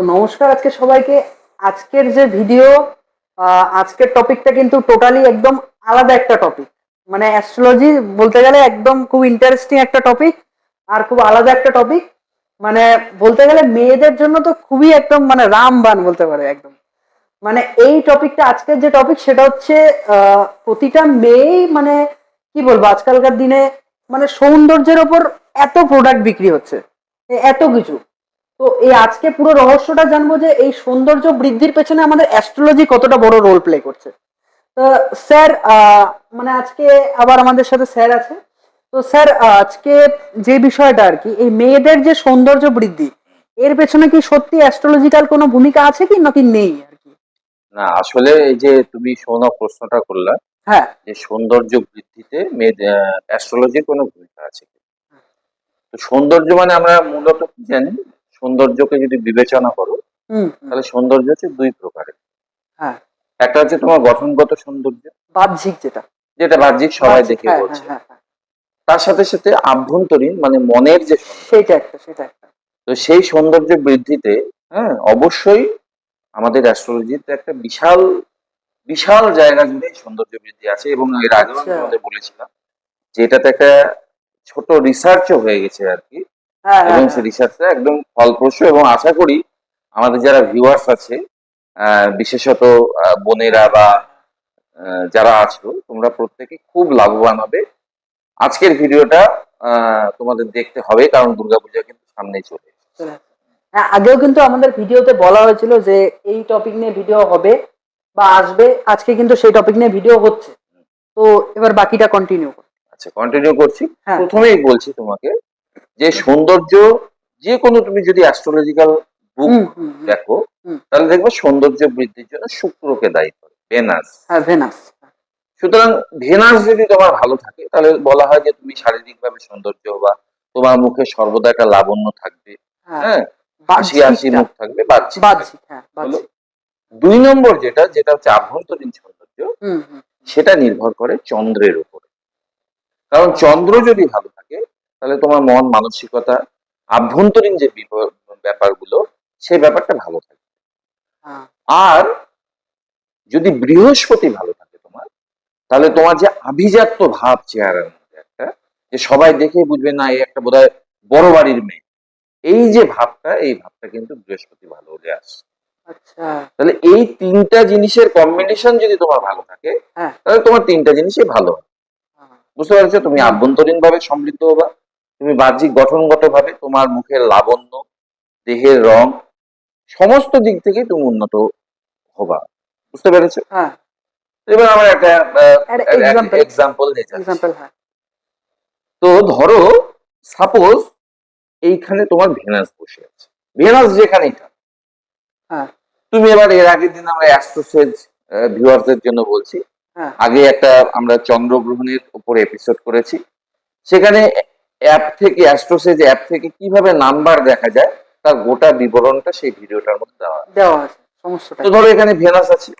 নমস্কার আজকে সবাইকে। আজকের যে ভিডিও আজকের টপিকটা কিন্তু টোটালি একদম আলাদা একটা টপিক মানে অ্যাস্ট্রোলজি বলতে গেলে একদম খুব ইন্টারেস্টিং একটা টপিক আর খুব আলাদা একটা টপিক মানে বলতে গেলে মেয়েদের জন্য তো খুবই একদম মানে রামবান বলতে পারে একদম। মানে এই টপিকটা আজকের যে টপিক সেটা হচ্ছে প্রতিটা মেয়েই মানে কি বলব আজকালকার দিনে মানে সৌন্দর্যের ওপর এত প্রোডাক্ট বিক্রি হচ্ছে। এত কিছু। তো এই আজকে পুরো রহস্যটা জানব যে এই সৌন্দর্য বৃদ্ধির পেছনে আমাদের অ্যাস্ট্রোলজি কতটা বড় রোল প্লে করছে। তো স্যার মানে আজকে আবার আমাদের সাথে স্যার আছে। তো স্যার আজকে যে বিষয়টা আর কি এই মেয়েদের যে সৌন্দর্য বৃদ্ধি এর পেছনে কি সত্যি অ্যাস্ট্রোলজিক্যাল কোনো ভূমিকা আছে কি নাকি নেই আর কি? না আসলে এই যে তুমি শোনা প্রশ্নটা করলা হ্যাঁ। যে সৌন্দর্য বৃদ্ধিতে অ্যাস্ট্রোলজির কোনো ভূমিকা আছে কি? তো সৌন্দর্য মানে আমরা মূলত কি জানি সৌন্দর্যকে যদি বিবেচনা করো তাহলে সৌন্দর্য হচ্ছে দুই প্রকারের। হ্যাঁ। একটা হচ্ছে তোমার গঠনগত সৌন্দর্য বাহ্যিক যেটা। যেটা বাহ্যিক সবাই দেখে হ্যাঁ, বলছে। হ্যাঁ, হ্যাঁ, তার সাথে সাথে আভ্যন্তরীণ মানে মনের যে সেটা একটা সেটা একটা। তো সেই সৌন্দর্য বৃদ্ধিতে হ্যাঁ অবশ্যই আমাদের অ্যাস্ট্রোলজিতে একটা বিশাল বিশাল জায়গা জুড়ে সৌন্দর্য বৃদ্ধি আছে এবং এর আগেও আমি আচ্ছা। তোমাদের বলেছিলাম যে এটাতে একটা ছোট রিসার্চও হয়ে গেছে আর কি। এবং হ্যাঁ, সেই রিসার্চটা একদম ফলপ্রসূ এবং আশা করি আমাদের যারা ভিউয়ার্স আছে বিশেষত বোনেরা বা যারা আছো তোমরা প্রত্যেকে খুব লাভবান হবে। আজকের ভিডিওটা তোমাদের দেখতে হবে কারণ দুর্গাপূজা কিন্তু সামনেই চলে আসছে। হ্যাঁ আগেও কিন্তু আমাদের ভিডিওতে বলা হয়েছিল যে এই টপিক নিয়ে ভিডিও হবে বা আসবে। আজকে কিন্তু সেই টপিক নিয়ে ভিডিও হচ্ছে। তো এবার বাকিটা কন্টিনিউ আচ্ছা কন্টিনিউ করছি। হ্যাঁ। প্রথমেই বলছি তোমাকে যে সৌন্দর্য যে কোনো তুমি যদি অ্যাস্ট্রোলজিক্যাল বুক। দেখো তাহলে দেখবে সৌন্দর্য বৃদ্ধির জন্য শুক্রকে দায়ী করে ভেনাস হ্যাঁ ভেনাস সুতরাং ভেনাস যদি তোমার ভালো থাকে তাহলে বলা হয় যে তুমি শারীরিকভাবে সৌন্দর্য বা তোমার মুখে সর্বদা একটা লাবণ্য থাকবে হ্যাঁ হ্যাঁ? হাসি হাসি মুখ থাকবে হ্যাঁ দুই নম্বর যেটা যেটা হচ্ছে আভ্যন্তরীণ সৌন্দর্য সেটা নির্ভর করে চন্দ্রের উপরে। কারণ চন্দ্র যদি ভালো থাকে তাহলে তোমার মন মানসিকতা আভ্যন্তরীণ যে ব্যাপারগুলো সেই ব্যাপারটা ভালো থাকে। হ্যাঁ। আর যদি বৃহস্পতি ভালো থাকে তোমার তাহলে তোমার যে আভিজাত্য ভাব চেহারার মধ্যে একটা যে সবাই দেখে বুঝবে না এই একটা বোধহয় বড় বাড়ির মেয়ে। এই যে ভাবটা এই ভাবটা কিন্তু বৃহস্পতি ভালো হলে আসে। আচ্ছা। তাহলে এই তিনটা জিনিসের কম্বিনেশন যদি তোমার ভালো থাকে হ্যাঁ। তাহলে তোমার তিনটা জিনিসই ভালো হবে হ্যাঁ, বুঝতে পারছ? তুমি আভ্যন্তরীণ ভাবে সমৃদ্ধ হবা। তুমি বাহ্যিক গঠনগত ভাবে তোমার মুখের লাবণ্য দেহের রং সমস্ত দিক থেকে তুমি উন্নত হবা। বুঝতে পেরেছ? হ্যাঁ। এবার আমরা একটা এক্সাম্পল এক্সাম্পল হ্যাঁ। তো ধরো সাপোজ এইখানে তোমার ভেনাস বসে আছে। ভেনাস যেখানেই থাক হ্যাঁ। তুমি এবার এর আগের দিন আমরা অ্যাস্ট্রোসেজ ভিউয়ারদের জন্য বলছি। হ্যাঁ। আগে একটা আমরা চন্দ্রগ্রহণের উপর এপিসোড করেছি। সেখানে অ্যাপ থেকে অ্যাস্ট্রোসেজ অ্যাপ থেকে কীভাবে নাম্বার দেখা যায় তার গোটা বিবরণটা সেই ভিডিওটার মধ্যে দেওয়া আছে। দেওয়া আছে সমস্তটা। তো ধরো এখানে ভেনাস আছে।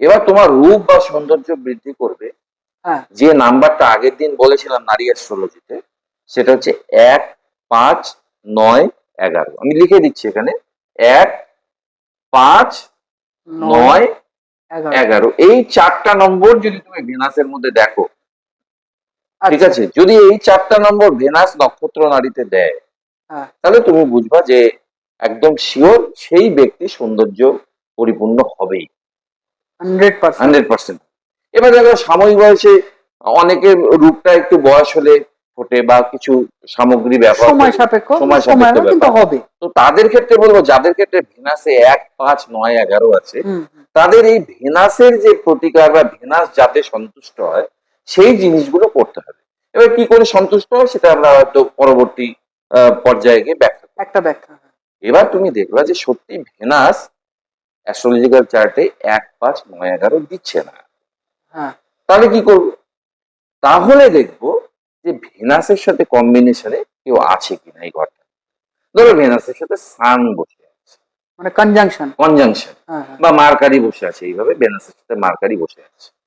এবার তোমার রূপ বা সৌন্দর্য বৃদ্ধি করবে। হ্যাঁ। যে নাম্বারটা আগের দিন বলেছিলাম নারী অ্যাস্ট্রোলজিতে সেটা হচ্ছে এক পাঁচ নয় এগারো। আমি লিখে দিচ্ছি এখানে। এক পাঁচ নয় এগারো। এই চারটা নম্বর যদি তুমি ভেনাসের মধ্যে দেখো ঠিক আচ্ছা, আছে? যদি এই চারটা নম্বর ভেনাস নক্ষত্র নারীতে দেয় হ্যাঁ। তাহলে তুমি বুঝবা যে একদম শিওর সেই ব্যক্তি সৌন্দর্য পরিপূর্ণ হবেই। Hundred percent. এবার দেখো সাময়িক বয়সে অনেকের রূপটা একটু বয়স হলে ফোটে বা কিছু সামগ্রী ব্যবহার সময় সাপেক্ষ সময় সাপেক্ষ কিন্তু ব্যাপার। হবে। তো তাদের ক্ষেত্রে বলব যাদের ক্ষেত্রে ভেনাসে এক পাঁচ নয় এগারো আছে তাদের এই ভেনাসের যে প্রতিকার বা ভেনাস যাতে সন্তুষ্ট হয় সেই জিনিসগুলো করতে হবে। এবার কি করে সন্তুষ্ট হয় সেটা আমরা হয়তো পরবর্তী পর্যায়ে গিয়ে ব্যাখ্যা একটা ব্যাখ্যা এবার তুমি দেখবা যে সত্যি ভেনাস অ্যাস্ট্রোলজিক্যাল চার্টে এক পাঁচ নয় এগারো দিচ্ছে না। হ্যাঁ। তাহলে কি করব? তাহলে দেখব যে ভেনাসের সাথে কম্বিনেশনে কেউ আছে কিনা এই ঘরটা। ধরো ভেনাসের সাথে সান বসে আছে। মানে কনজাংশন কনজাংশন হ্যাঁ হ্যাঁ। বা মার্কারি বসে আছে এইভাবে ভেনাসের সাথে মার্কারি বসে আছে। হ্যাঁ।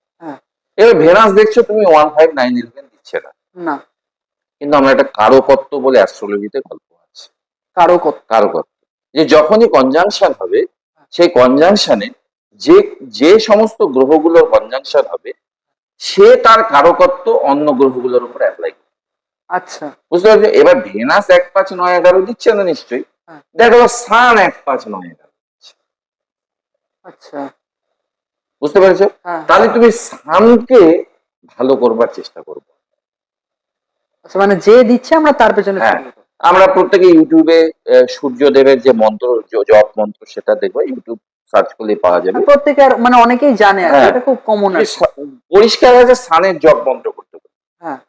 এবার ভেনাস দেখছ তুমি ওয়ান ফাইভ নাইন ইলেভেন দিচ্ছে না। না। কিন্তু আমরা একটা কারকত্ব বলে অ্যাস্ট্রোলজিতে গল্প আছে। কারও কারকত্ব যে যখনই কনজাংশন হবে সেই কনজাংশনে যে যে সমস্ত গ্রহগুলোর কনজাংশন হবে সে তার কারকত্ব অন্য গ্রহগুলোর উপর অ্যাপ্লাই করবে। আচ্ছা। বুঝতে পারছ এবার ভেনাস এক পাঁচ নয় এগারো দিচ্ছে না নিশ্চয়ই? হ্যাঁ। দেখা সান এক পাঁচ নয় এগারো আচ্ছা। বুঝতে পেরেছ? হ্যাঁ। তাহলে তুমি সানকে ভালো করবার চেষ্টা করবে আচ্ছা মানে যে দিচ্ছে আমরা তার পেছনে হ্যাঁ। আমরা প্রত্যেকে ইউটিউবে আহ, সূর্যদেবের যে মন্ত্র জপ মন্ত্র সেটা দেখব। ইউটিউব সার্চ করলে পাওয়া যাবে। প্রত্যেকে মানে অনেকেই জানে হ্যাঁ। এটা খুব কমন পরিষ্কার আছে সানের জপ মন্ত্র করতে হবে হ্যাঁ।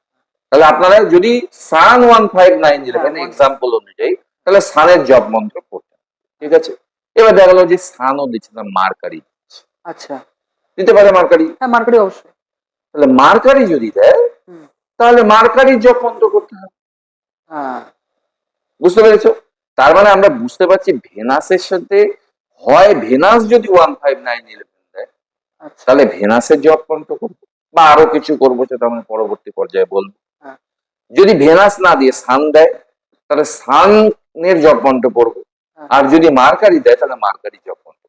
তাহলে আপনারা যদি সান ওয়ান ফাইভ নাইন হ্যাঁ, এক্সাম্পল অনুযায়ী তাহলে সানের জপ মন্ত্র করতে। ঠিক আছে? এবার দেখা গেলো যে সানও দিচ্ছে না মার্কারি আচ্ছা। দিতে পারে মার্কারি? হ্যাঁ মার্কেটে অবশ্যই। তাহলে মার্কারি যদি দেয় তাহলে মার্কারি জপ মন্ত্র করতে হবে। হ্যাঁ। বুঝতে পেরেছ? তার মানে আমরা বুঝতে পারছি ভেনাসের সাথে হয় ভেনাস যদি ওয়ান ফাইভ নাইন ইলেভেন দেয় আচ্ছা। তাহলে ভেনাসের জব কন্ট্রো করব। বা আরও কিছু করব সেটা আমি পরবর্তী পর্যায়ে বলব। হ্যাঁ। যদি ভেনাস না দিয়ে সান দেয় তাহলে সানের জব কন্ট্রো করব। হ্যাঁ। আর যদি মার্কারি দেয় তাহলে মার্কারি জব করব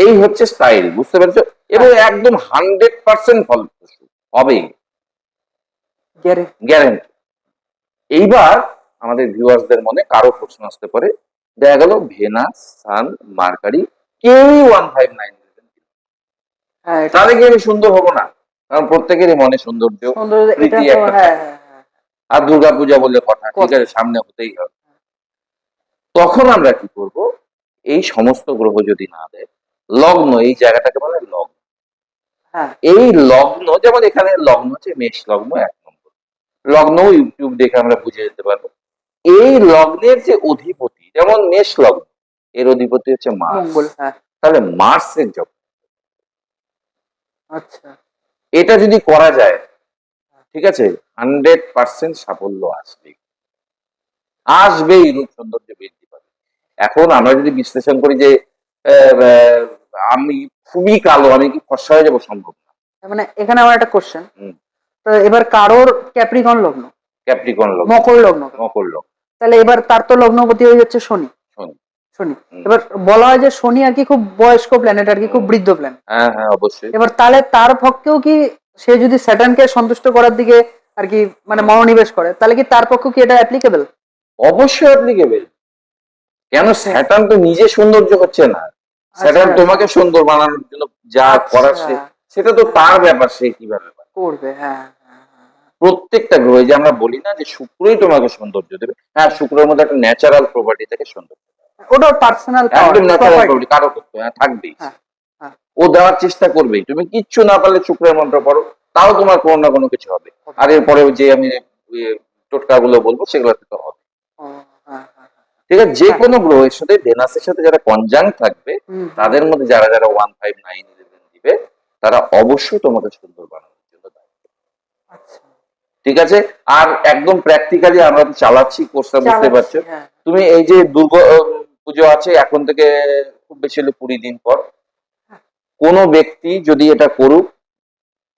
এই হচ্ছে স্টাইল বুঝতে পেরেছ? এবং একদম হান্ড্রেড পার্সেন্ট ফলপ্রসূ গ্যারে গ্যারেন্টি এইবার আমাদের ভিউয়ার্সদের মনে কারও প্রশ্ন আসতে পারে। দেখা গেল ভেনাস সান মার্কারি কেউই ওয়ান ফাইভ নাইন হ্যাঁ তাহলে কি আমি সুন্দর হব না? কারণ প্রত্যেকেরই মনে সৌন্দর্য প্রীতি একটা হ্যাঁ হ্যাঁ হ্যাঁ। আর দুর্গা পূজা বলে কথা। ঠিক আছে সামনে হতেই হবে। তখন আমরা কি করব? এই সমস্ত গ্রহ যদি না দেয় লগ্ন এই জায়গাটাকে বলে লগ্ন। হ্যাঁ। এই লগ্ন যেমন এখানে লগ্ন হচ্ছে মেষ লগ্ন এক নম্বর। লগ্ন ইউটিউব দেখে আমরা বুঝে যেতে পারব। এই লগ্নের যে অধিপতি যেমন মেষ লগ্ন এর অধিপতি হচ্ছে মার্স। হ্যাঁ। তাহলে মার্সের জব। আচ্ছা। এটা যদি করা যায় ঠিক আছে হান্ড্রেড পার্সেন্ট সাফল্য আসবে আসবেই রূপ সৌন্দর্য বৃদ্ধি পাবে। এখন আমরা যদি বিশ্লেষণ করি যে আমি খুবই কালো আমি কি ফর্সা হয়ে যাব? সম্ভব না। মানে এখানে আমার একটা কোশ্চেন। তো এবার কারোর ক্যাপ্রিকন লগ্ন? ক্যাপ্রিকন লগ্ন। মকর লগ্ন। মকর লগ্ন। তাহলে এবার তার তো লগ্নপতি হয়ে যাচ্ছে শনি। শনি। এবার বলা হয় যে শনি আর কি খুব বয়স্ক প্ল্যানেট আর কি খুব বৃদ্ধ প্ল্যানেট হ্যাঁ হ্যাঁ অবশ্যই। এবার তাহলে তার পক্ষেও কি সে যদি স্যাটার্নকে সন্তুষ্ট করার দিকে আর কি মানে মনোনিবেশ করে তাহলে কি তার পক্ষে কি এটা অ্যাপ্লিকেবল অবশ্যই অ্যাপ্লিকেবল কেন স্যাটার্ন তো নিজে সৌন্দর্য হচ্ছে না। স্যাটার্ন তোমাকে সুন্দর বানানোর জন্য যা করার সে সেটা তো তার ব্যাপার সে কীভাবে। করবে হ্যাঁ হ্যাঁ, হ্যাঁ। প্রত্যেকটা গ্রহ যে আমরা বলি না যে শুক্রই তোমাকে সৌন্দর্য দেবে হ্যাঁ শুক্রের মধ্যে একটা ন্যাচারাল প্রপার্টি থেকে সৌন্দর্য। ওটা পার্সোনাল একদম ন্যাচারাল প্রপার্টি কারও করতে হ্যাঁ থাকবেই। হ্যাঁ। ও দেওয়ার চেষ্টা করবেই। তুমি কিচ্ছু না পারলে শুক্রের মন্ত্র পড়ো তাও তোমার কোনো না কোনো কিছু হবে। আর এরপরে যে আমি টোটকা গুলো বলব সেগুলো তো হবে। ঠিক আছে? যে কোনো গ্রহের সাথে ভেনাসের সাথে যারা কনজাং থাকবে তাদের মধ্যে যারা যারা ওয়ান ফাইভ নাইন ইলেভেন দিবে তারা অবশ্যই তোমাকে সুন্দর বানানোর জন্য। আচ্ছা। ঠিক আছে? আর একদম প্র্যাকটিক্যালি আমরা তো চালাচ্ছি কোর্সটা বুঝতে পারছ? হ্যাঁ, তুমি এই যে দুর্গা পুজো আছে এখন থেকে খুব বেশি হলে কুড়ি দিন পর। কোনো ব্যক্তি যদি এটা করুক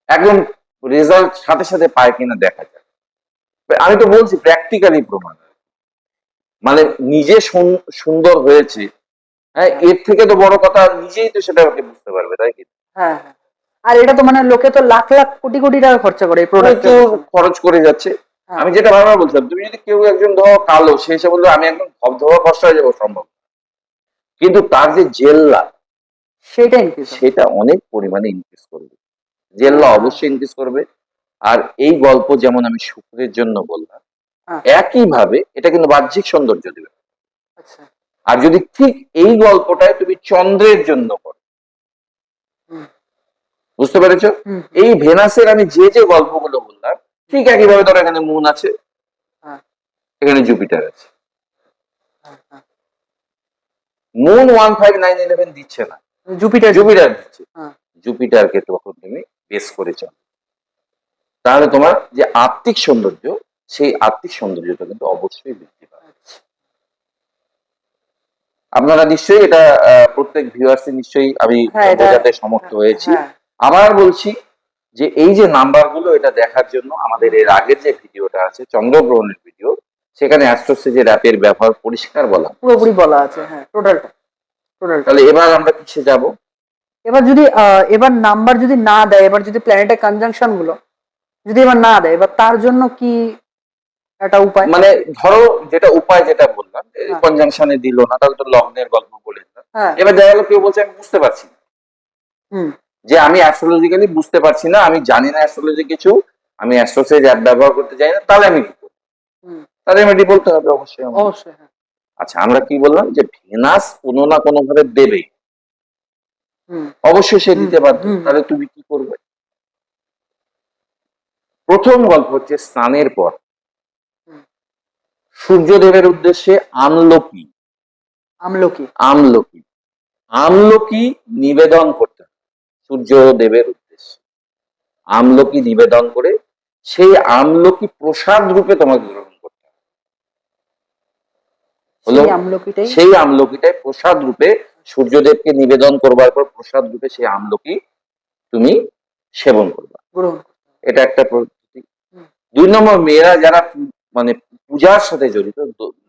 একদম রেজাল্ট সাথে সাথে পায় কিনা দেখা যায় আমি তো বলছি প্র্যাকটিক্যালি প্রমাণ মানে নিজে সুন- সুন্দর হয়েছে। হ্যাঁ এর থেকে তো বড় কথা নিজেই তো সেটা বুঝতে পারবে তাই কি? হ্যাঁ হ্যাঁ। আর এটা তো মানে লোকে তো লাখ লাখ কোটি কোটি টাকা খরচা করে প্রোডাক্ট খরচ করে যাচ্ছে। হ্যাঁ। আমি যেটা বারবার বলছিলাম তুমি যদি কেউ একজন ধরো কালো সে এসে বলল আমি একদম ধবধবা ফর্সা হয়ে যাব সম্ভব কিন্তু তার যে জেল্লা সেটা ইনক্রিজ সেটা অনেক পরিমাণে ইনক্রিজ করবে। জেল্লা অবশ্যই ইনক্রিজ করবে। আর এই গল্প যেমন আমি শুক্রের জন্য বললাম হ্যাঁ। একই ভাবে এটা কিন্তু বাহ্যিক সৌন্দর্য দেবে। আচ্ছা। আর যদি ঠিক এই গল্পটাই তুমি চন্দ্রের জন্য করো। বুঝতে পেরেছ? এই ভেনাসের আমি যে যে গল্পগুলো বললাম ঠিক একইভাবে ধরো এখানে মুন আছে। হ্যাঁ। এখানে জুপিটার আছে। হ্যাঁ, হ্যাঁ। Moon one five nine eleven দিচ্ছে না। জুপিটার জুপিটার দিচ্ছে। হ্যাঁ। জুপিটারকে তখন তুমি বেস করে চলো তাহলে তোমার যে আত্মিক সৌন্দর্য সেই আত্মিক সৌন্দর্যটা কিন্তু অবশ্যই বৃদ্ধি পাবে। আচ্ছা। আপনারা নিশ্চয়ই এটা প্রত্যেক ভিউয়ার্স নিশ্চয়ই আমি হ্যাঁ, বোঝাতে সমর্থ হয়েছি। হ্যাঁ। আবার বলছি যে এই যে নাম্বারগুলো এটা দেখার জন্য আমাদের এর আগের যে ভিডিওটা আছে চন্দ্রগ্রহণের ভিডিও সেখানে অ্যাস্ট্রোসেজের অ্যাপের ব্যবহার পরিষ্কার বলা পুরোপুরি বলা আছে হ্যাঁ টোটালটা টোটালটা। তাহলে এবার আমরা কিসে যাব? এবার যদি এবার নাম্বার যদি না দেয় এবার যদি প্ল্যানেটের কনজাংশনগুলো যদি এবার না দেয় এবার তার জন্য কি একটা উপায়। মানে ধরো যেটা উপায় যেটা বললাম হ্যাঁ। কনজাংশনে দিল না তাহলে তো লগ্নের গল্প বলে দিলাম। হ্যাঁ। এবার দেখা গেলো কেউ বলছে আমি বুঝতে পারছি না। হুম। যে আমি অ্যাস্ট্রোলজিক্যালি বুঝতে পারছি না আমি জানি না অ্যাস্ট্রোলজি কিছু আমি অ্যাস্ট্রোসেজ অ্যাপ ব্যবহার করতে চাই না তাহলে আমি কি করব? তাহলে রেমেডি বলতে হবে অবশ্যই অবশ্যই হ্যাঁ। আচ্ছা আমরা কি বললাম যে ভেনাস কোনো না কোনো ভাবে দেবে। হুম। অবশ্যই সে দিতে পারবে তাহলে তুমি কি করবে? প্রথম গল্প হচ্ছে স্নানের পর। সূর্যদেবের উদ্দেশ্যে আমলকি। আমলকি। আমলকি। আমলকি নিবেদন করতে সূর্যদেবের উদ্দেশ্যে। আমলকি নিবেদন করে সেই আমলকি প্রসাদ রূপে তোমাকে গ্রহণ করতে হবে। সেই আমলকিটাই? প্রসাদ রূপে সূর্যদেবকে নিবেদন করবার পর প্রসাদ রূপে সেই আমলকি তুমি সেবন করবে। এটা একটা পদ্ধতি দুই নম্বর মেয়েরা যারা মানে পূজার সাথে জড়িত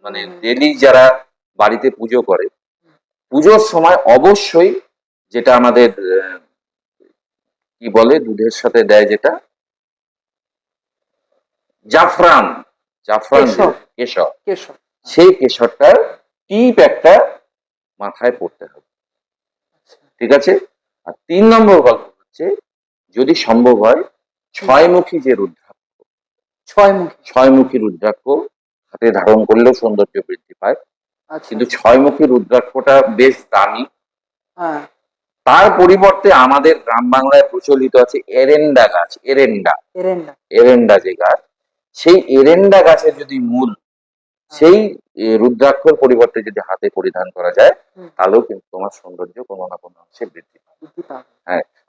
মানে। ডেলি যারা বাড়িতে পুজো করে পুজোর সময় অবশ্যই যেটা আমাদের কি বলে দুধের সাথে দেয় যেটা জাফরান জাফরান কেশর। কেশর সেই কেশরটার টিপ একটা মাথায় পড়তে হবে আচ্ছা। ঠিক আছে আর তিন নম্বর গল্প হচ্ছে যদি সম্ভব হয় ছয়মুখী যে রুদ্রাক্ষ ছয় মুখী ছয়মুখী রুদ্রাক্ষ হাতে ধারণ করলেও সৌন্দর্য বৃদ্ধি পায়। আচ্ছা। কিন্তু ছয়মুখী রুদ্রাক্ষটা বেশ দামি। হ্যাঁ। তার পরিবর্তে আমাদের গ্রাম বাংলায় প্রচলিত আছে এরেন্ডা গাছ এরেন্ডা। এরেন্ডা। যে গাছ সেই এরেন্ডা গাছের যদি মূল সেই রুদ্রাক্ষর পরিবর্তে যদি হাতে পরিধান করা যায় তাহলেও কিন্তু তোমার সৌন্দর্য কোনো না কোনো অংশে বৃদ্ধি পাবে বৃদ্ধি পাবে।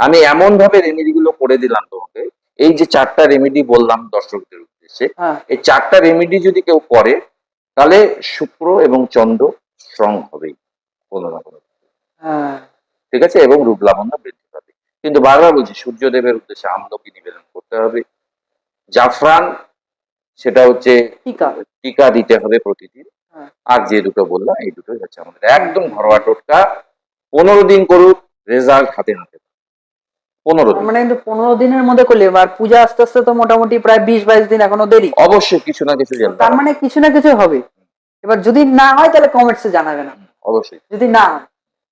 আমি এমন ভাবে রেমেডি গুলো করে দিলাম তোমাকে। এই যে চারটা রেমেডি বললাম দর্শকদের উদ্দেশ্যে হ্যাঁ। এই চারটা রেমেডি যদি কেউ করে তাহলে শুক্র এবং চন্দ্র স্ট্রং হবেই কোনো না কোনো। হ্যাঁ। ঠিক আছে? এবং রূপ লাবণ্য বৃদ্ধি পাবে। কিন্তু বারবার বলছি সূর্যদেবের উদ্দেশ্যে আমলকি নিবেদন করতে হবে। জাফরান সেটা হচ্ছে টিকা। টিকা দিতে হবে প্রতিদিন। হ্যাঁ। আর যে দুটো বললাম এই দুটোই হচ্ছে আমাদের। একদম ঘরোয়া টোটকা। পনেরো দিন করুক রেজাল্ট হাতে হাতে। পনেরো মানে কিন্তু পনেরো দিনের মধ্যে করলে আর পূজা আস্তে আস্তে তো মোটামুটি প্রায় বিশ বাইশ দিন এখনও দেরি। অবশ্যই কিছু না কিছু তার মানে কিছু না কিছু হবে। এবার যদি না হয় তাহলে কমেন্টসে অবশ্যই। যদি না হয়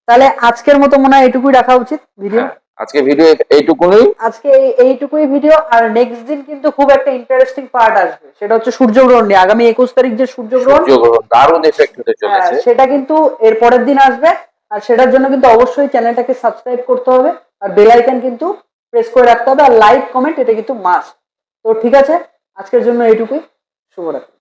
তাহলে আজকের মতো মনে হয় এটুকুই রাখা উচিত ভিডিও হ্যাঁ আজকে ভিডিও এইটুকুনই। আজকে এই- এইটুকুই ভিডিও আর নেক্সট দিন কিন্তু খুব একটা ইন্টারেস্টিং পার্ট আসবে। সেটা হচ্ছে সূর্যগ্রহণ নিয়ে। আগামী একুশ তারিখ যে সূর্যগ্রহণ সূর্যগ্রহণ দারুণ এফেক্ট হতে হ্যাঁ, চলেছে। সেটা কিন্তু এর পরের দিন আসবে। আর সেটার জন্য কিন্তু অবশ্যই চ্যানেলটাকে সাবস্ক্রাইব করতে হবে। আর বেল আইকন কিন্তু প্রেস করে রাখতে হবে আর লাইক কমেন্ট এটা কিন্তু মাস্ট তো ঠিক আছে, আজকের জন্য এইটুকুই। শুভরাত্রি।